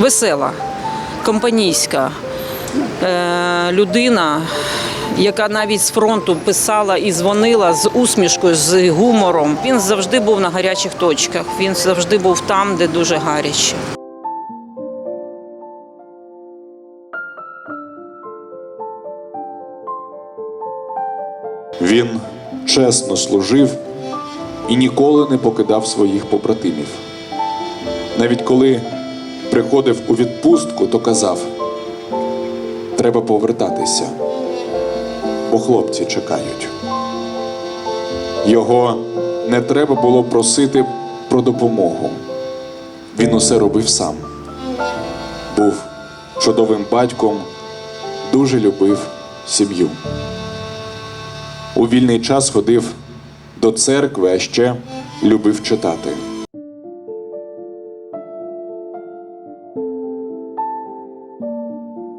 весела, компанійська е, людина, яка навіть з фронту писала і дзвонила з усмішкою, з гумором. Він завжди був на гарячих точках. Він завжди був там, де дуже гаряче. Він чесно служив і ніколи не покидав своїх побратимів. Навіть коли приходив у відпустку, то казав: треба повертатися, бо хлопці чекають. Його не треба було просити про допомогу. Він усе робив сам. Був чудовим батьком, дуже любив сім'ю. У вільний час ходив до церкви, а ще любив читати.